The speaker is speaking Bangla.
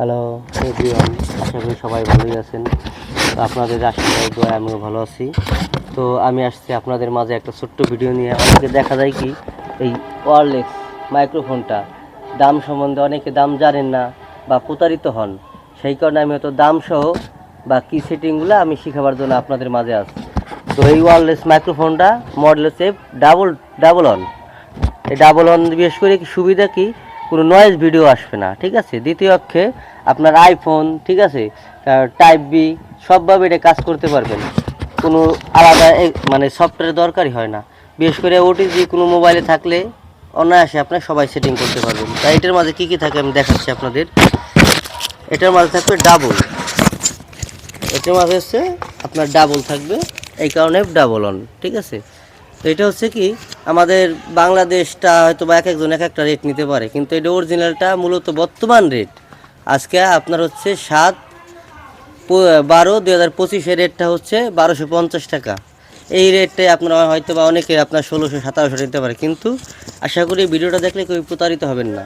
হ্যালো এভরিওয়ান আশা করি সবাই ভালোই আছেন। তো আপনাদের আশীর্বাদ দোয়া, আমিও ভালো আছি। তো আমি আসছি আপনাদের মাঝে একটা ছোট্ট ভিডিও নিয়ে। অনেকে দেখা যায় কি, এই ওয়ারলেস মাইক্রোফোনটা দাম সম্বন্ধে অনেকে দাম জানেন না বা প্রতারিত হন। সেই কারণে আমি হয়তো দাম সহ বা কী সেটিংগুলো আমি শেখাবার জন্য আপনাদের মাঝে আসছি তো এই ওয়ারলেস মাইক্রোফোনটা মডেল হচ্ছে ডাবল ডাবল অন এই ডাবল অন বিশেষ করে কি সুবিধা কি? কোনো নয়েজ ভিডিও আসবে না, ঠিক আছে? দ্বিতীয় অক্ষে আপনার আইফোন ঠিক আছে? টাইপ বি সবভাবে এটা কাজ করতে পারবেন। কোনো আলাদা মানে সফটওয়্যার দরকারই হয় না। বিশেষ করে ওটিজি কোনো মোবাইলে থাকলে অনায়াসে আপনার সবাই সেটিং করতে পারবেন তাই এটার মাঝে কী কী থাকে আমি দেখাচ্ছি আপনাদের। এটার মাঝে থাকবে ডাবল এটার মাঝে হচ্ছে আপনার ডাবল থাকবে। এই কারণে ডাবল অন ঠিক আছে? তো এটা হচ্ছে কি, আমাদের বাংলাদেশটা হয়তো বা এক একজন এক একটা রেট নিতে পারে, কিন্তু এটা অরিজিনালটা মূলত বর্তমান রেট আজকে আপনার হচ্ছে সাত বারো, দুই হাজার পঁচিশের রেটটা হচ্ছে বারোশো পঞ্চাশ টাকা। এই রেটটাই আপনারা হয়তো বা অনেকে আপনার ষোলোশো সাতাশশো নিতে পারে, কিন্তু আশা করি ভিডিওটা দেখলে কেউ প্রতারিত হবেন না।